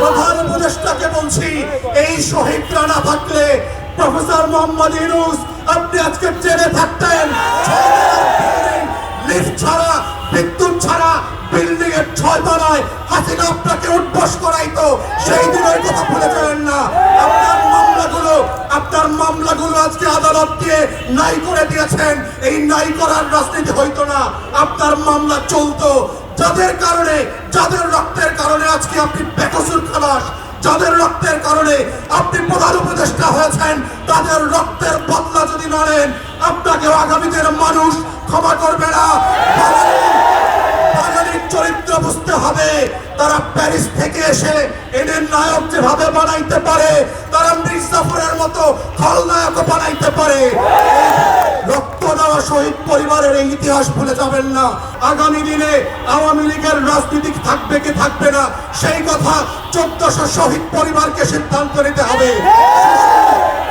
প্রধান উপদেষ্টাকে বলছি, এই শহীদরা না থাকলে প্রফেসর মোহাম্মদ ইউনুস, আপনি আজকে ট্রেনে থাকতেন। লিফট ছাড়া, বিদ্যুৎ ছাড়া, বিল্ডিং এর ছয় তলায় হাসিনা আপনাকে উদ্বাস করাইতো। সেই দিনের কথা ভুলে যাবেন না। মামলাগুলো আজকে আদালত দিয়ে নাই করে দিয়েছেন। এই নাই করার রাজনীতি হইতো না। আপনার মামলা চলতো। যাদের কারণে, যাদের রক্তের কারণে আজকে আপনি বেকসুর খালাস, যাদের রক্তের কারণে আপনি প্রধান উপদেষ্টা হয়েছেন, তাদের রক্তের বদলা যদি না নেন আপনাকে আগামী দিনের মানুষ ক্ষমা করবে না। বাঙালির চরিত্র বুঝতে হবে। তারা প্যারিস থেকে এসে এদের নায়ক যেভাবে বানাইতে পারে, তারা মির্জাফরের মতো খলনায়ক বানাইতে পারে। রক্ত দেওয়া শহীদ পরিবারের এই ইতিহাস ভুলে যাবেন না। আগামী দিনে আওয়ামী লীগের রাজনীতি থাকবে কি থাকবে না, সেই কথা চোদ্দশো শহীদ পরিবারকে সিদ্ধান্ত নিতে হবে।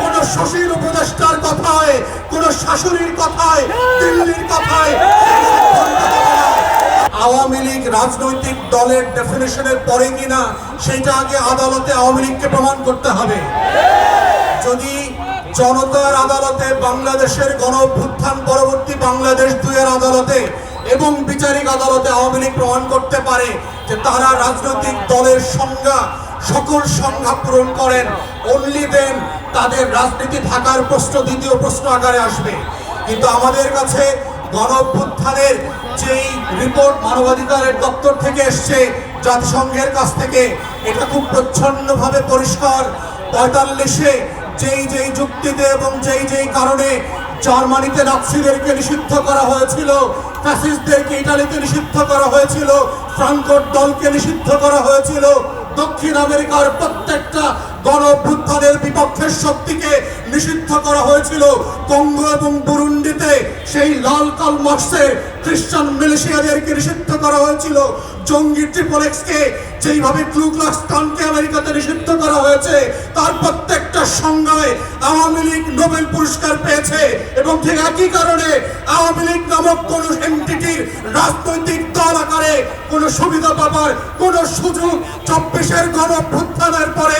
কোন শশীর উপদেষ্টার কথায়, কোন শাশুড়ির কথায়, দিল্লির কথায় সেই সিদ্ধান্ত হবে না। আওয়ামী লীগ রাজনৈতিক দলের ডেফিনেশনের পরে কিনা, সেটা আগে আদালতে আওয়ামী লীগকে প্রমাণ করতে হবে। যদি জনতার আদালতে বাংলাদেশের গণ পরবর্তী বাংলাদেশ দুয়ের আদালতে এবং বিচারিক আদালতে আওয়ামী লীগ প্রমাণ করতে পারে যে তারা রাজনৈতিক দলের সংজ্ঞা, সকল সংজ্ঞা পূরণ করেন অনলি দেন তাদের রাজনীতি থাকার প্রশ্ন দ্বিতীয় প্রশ্ন আকারে আসবে। কিন্তু আমাদের কাছে গণ যেই রিপোর্ট মানবাধিকারের দপ্তর থেকে এসছে, জাতিসংঘের কাছ থেকে, এটা খুব প্রচ্ছন্নভাবে পরিষ্কার। পঁয়তাল্লিশে যেই যেই যুক্তিতে এবং যেই যেই কারণে জার্মানিতে নাৎসিদেরকে নিষিদ্ধ করা হয়েছিল, ফ্যাসিস্টদেরকে ইটালিতে নিষিদ্ধ করা হয়েছিল ফ্রাঙ্কোর দলকে নিষিদ্ধ করা হয়েছিল, দক্ষিণ আমেরিকার প্রত্যেকটা গণ বিপক্ষের শক্তিকে নিষিদ্ধ করা হয়েছিল কঙ্গো এবং বুরুন্ডিতে। সেই লাল কাল মার্কসের খ্রিস্টান মিলিশিয়াদেরকে নিষিদ্ধ করা হয়েছিল। জঙ্গি ট্রিপলেক্সকে যেইভাবে ক্লুক্লাক্স কানকে আমেরিকাতে নিষিদ্ধ করা হয়েছে, তার প্রত্যেকটা সংজ্ঞায় আওয়ামী লীগ নোবেল পুরস্কার পেয়েছে এবং ঠিক একই কারণে আওয়ামী লীগ নামক কোন এন্টিটির রাজনৈতিক দল আকারে কোন সুবিধা পাবার কোন সুযোগ চব্বিশের গণ পরে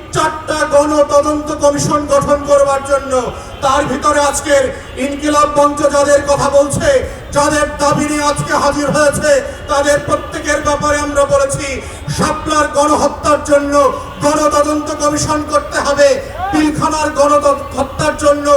চারটা গণ তদন্ত কমিশন গঠন করবার জন্য। তার ভিতরে আজকের ইনকিলাব মঞ্চ যাদের কথা বলছে, যাদের দাবি নিয়ে আজকে হাজির হয়েছে, তাদের প্রত্যেকের ব্যাপারে আমরা বলেছি, শাপলার গণহত্যার জন্য গণতদন্ত কমিশন করতে হবে, পিলখানার গণ হত্যার জন্য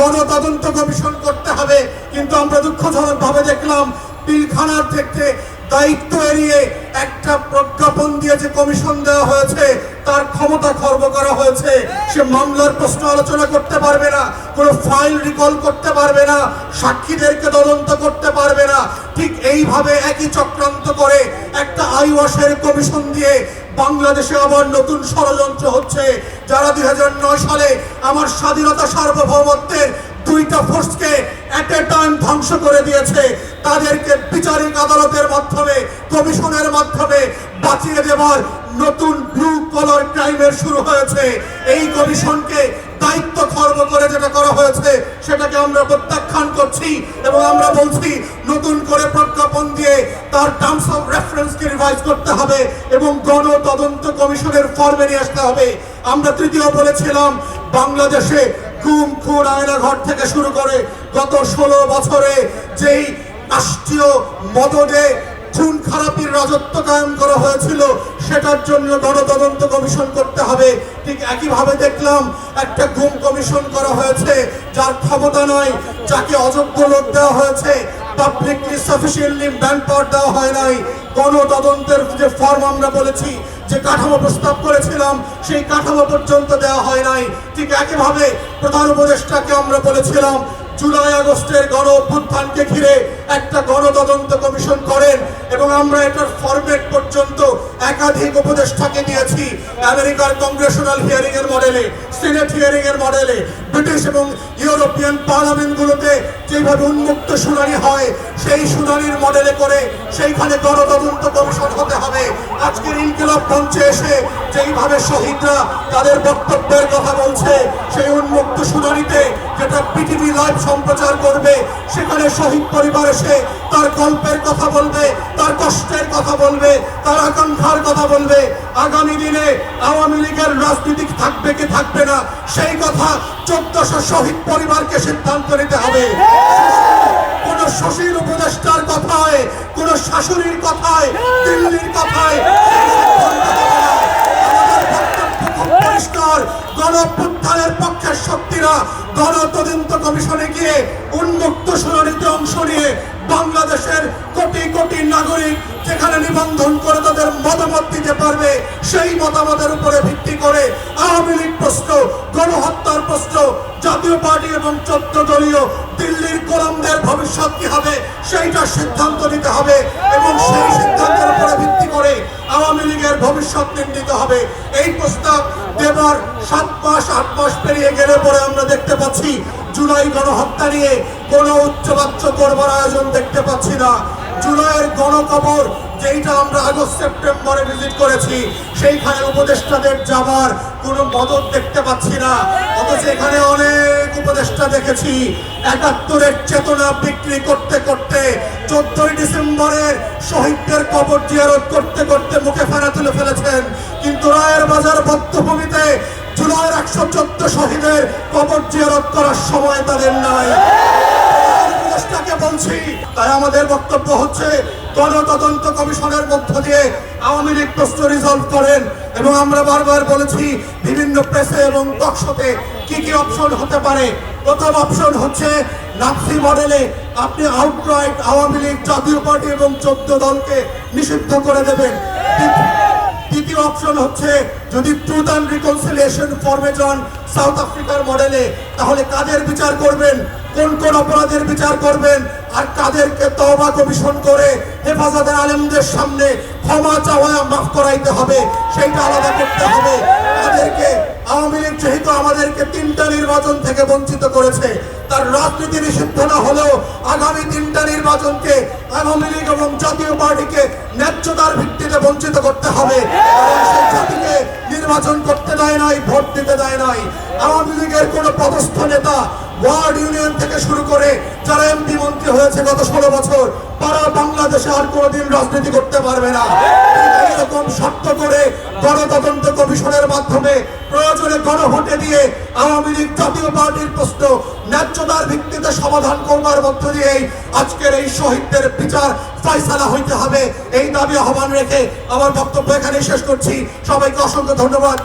গণতদন্ত কমিশন করতে হবে। কিন্তু আমরা দুঃখজনক ভাবে দেখলাম, পিলখানার থেকে দায়িত্ব এড়িয়ে একটা প্রজ্ঞাপন দিয়ে যে কমিশন দেওয়া হয়েছে, তার ক্ষমতা খর্ব করা হয়েছে, সে মামলার প্রশ্ন আলোচনা করতে পারবে না, কোনো ফাইল রিকল করতে পারবে না, সাক্ষীদেরকে তদন্ত করতে পারবে না। ঠিক এইভাবে একই চক্রান্ত করে একটা আইওয়াসের কমিশন দিয়ে বাংলাদেশে আবার নতুন ষড়যন্ত্র হচ্ছে, যারা দুই হাজার নয় সালে আমার স্বাধীনতা সার্বভৌমত্বের দুইটা ফোর্সকে এট এ টাইম ধ্বংস করে দিয়েছে। তাদেরকে বিচারিক আদালতের মাধ্যমে, কমিশনের মাধ্যমে বাঁচিয়ে দেওয়ার নতুন ব্লু কলার ক্রাইমের শুরু হয়েছে। এই কমিশনকে দায়িত্ব খর্ব করে যেটা করা হয়েছে, সেটাকে আমরা প্রত্যাখ্যান করছি এবং আমরা বলছি, নতুন করে প্রজ্ঞাপন দিয়ে তার টার্মস অফ রেফারেন্সকে রিভাইজ করতে হবে এবং গণ তদন্ত কমিশনের ফর্মে নিয়ে আসতে হবে। আমরা তৃতীয় বলেছিলাম, বাংলাদেশে গুম খুন আয়না ঘর থেকে শুরু করে গত ষোলো বছরে যেই রাষ্ট্রীয় মদনে খুন খারাপির রাজত্ব কায়েম করা হয়েছিল, সেটার জন্য গণতদন্ত কমিশন করতে হবে। ঠিক একইভাবে দেখলাম একটা ঘুম কমিশন করা হয়েছে, যার ক্ষমতা নয় যাকে অযোগ্য লোক দেওয়া হয়েছে পাবলিকলি সাফিসিয়েন্টলি পাওয়ার দেওয়া হয় নাই। গণতদন্তের যে ফর্ম আমরা বলেছি, যে কাঠামো প্রস্তাব করেছিলাম, সেই কাঠামো পর্যন্ত দেওয়া হয় নাই। ঠিক একইভাবে প্রধান উপদেষ্টাকে আমরা বলেছিলাম, জুলাই আগস্টের গণ অভ্যুত্থানকে ঘিরে একটা গণতদন্ত কমিশন করেন এবং আমরা এটার ফরম্যাট পর্যন্ত একাধিক উপদেষ্টাকে দিয়েছি আমেরিকার কংগ্রেশনাল হিয়ারিং এর মডেলে সিনেট হিয়ারিং এর মডেলে ব্রিটিশ এবং ইউরোপিয়ান পার্লামেন্টগুলোতে যেভাবে উন্মুক্ত শুনানি হয়, সেই শুনানির মডেলে করে সেইখানে গণতদন্ত কমিশন হতে হবে। আজকের ইনকিলাব মঞ্চে এসে যেইভাবে শহীদরা তাদের বক্তব্যের কথা বলছে, সেই উন্মুক্ত শুনানিতে যেটা পৃথিবী লাইভ সম্প্রচার করবে, সেখানে শহীদ পরিবার এসে তার গল্পের কথা বলবে, তার কষ্টের কথা বলবে, তার আকাঙ্ক্ষার কথা বলবে। আগামী দিনে আওয়ামী লীগের রাজনীতি থাকবে কি থাকবে না, সেই কথা চোদ্দশো শহীদ পরিবারকে সিদ্ধান্ত নিতে হবে। কোন শশীর উপদেষ্টার কথায়, কোন শাশুড়ির কথায়, দিল্লির কথায় আমাদের পরিষ্কার গণপুত্থানের পক্ষের শক্তিরা গণতদন্ত কমিশনে গিয়ে উন্মুক্ত শুনানিতে অংশ নিয়ে বাংলাদেশের কোটি কোটি নাগরিক যেখানে নিবন্ধন করে তাদের মতামত দিতে পারবে, সেই মতামতের উপরে ভিত্তি করে আওয়ামী লীগ প্রশ্ন, গণহত্যার প্রশ্ন, জাতীয় পার্টি এবং চোদ্দ দলীয় দিল্লির গোলামদের ভবিষ্যৎ কি হবে, সেইটা সিদ্ধান্ত নিতে হবে এবং সেই সিদ্ধান্তের উপরে ভিত্তি লীগের ভবিষ্যৎ হবে। এই প্রস্তাব দেবার সাত মাস, আট মাস পেরিয়ে গেলে পরে আমরা দেখতে পাচ্ছি, জুলাই গণহত্যা নিয়ে কোনো উচ্চবাচ্য করবার আয়োজন দেখতে পাচ্ছি না। জুলাইয়ের গণকবর যেইটা আমরা আগস্ট, সেপ্টেম্বরে ভিজিট করেছি, সেইখানে উপদেষ্টাদের যাবার কোনো মদত দেখতে পাচ্ছি না। অথচ এখানে অনেক উপদেষ্টা দেখেছি, একাত্তরের চেতনা বিক্রি করতে করতে, চোদ্দই ডিসেম্বরের শহীদদের কবর জিয়ারত করতে করতে মুখে ফেরা তুলে ফেলেছেন। কিন্তু রায়ের বাজার বদ্ধভূমিতে জুলাইয়ের একশো চোদ্দ শহীদের কবর জিয়ারত করার সময় তাদের নাই। উপদেষ্টাকে বলছি, তাই আমাদের বক্তব্য হচ্ছে, গণতদন্ত কমিশনের মধ্য দিয়ে আওয়ামী লীগ প্রশ্ন রিজলভ করেন এবং আমরা বারবার বলেছি, বিভিন্ন প্রেসে এবং টকশোতে কি কি অপশন হতে পারে। প্রথম অপশন হচ্ছে নাপসি মডেলে আপনি আউটরাইট আওয়ামী লীগ জাতীয় পার্টি এবং চোদ্দ দলকে নিষিদ্ধ করে দেবেন। অপশন হচ্ছে যদি ট্রুথ অ্যান্ড রিকনসিলিয়েশন ফর্মে যান সাউথ আফ্রিকার মডেলে তাহলে কাদের বিচার করবেন? কোন কোন অপরাধের বিচার করবেন? আর কাদেরকে তওবা কমিশন করে হেফাজতে আলেমদের সামনে ক্ষমা চাওয়া মাফ করাইতে হবে, সেইটা আলাদা করতে হবে। তাদেরকে আওয়ামী লীগ যেহেতু আমাদেরকে তিনটা নির্বাচন থেকে বঞ্চিত করেছে, তার রাজনীতি নিষিদ্ধ না হলেও আগামী তিনটা নির্বাচনকে আওয়ামী লীগ এবং জাতীয় পার্টিকে ন্যায্যতার ভিত্তিতে বঞ্চিত করতে হবে। নির্বাচন করতে দেয় নাই, ভোট দিতে দেয় নাই। আওয়ামী লীগের কোনো পদস্থ নেতা ওয়ার্ড ইউনিয়ন থেকে শুরু করে যারা এমপি মন্ত্রী হয়েছে গত ষোলো বছর, তারা বাংলাদেশে আর কোনোদিন রাজনীতি করতে পারবে না। এরকম শর্ত করে গণতদন্ত কমিশনের মাধ্যমে প্রয়োজনে গণভোটে দিয়ে আওয়ামী লীগ জাতীয় পার্টির প্রশ্ন ন্যায্যতার ভিত্তিতে সমাধান করবার মধ্য দিয়েই আজকের এই শহীদদের বিচার ফয়সালা হইতে হবে। এই দাবি আহ্বান রেখে আমার বক্তব্য এখানে শেষ করছি। সবাইকে অসংখ্য ধন্যবাদ।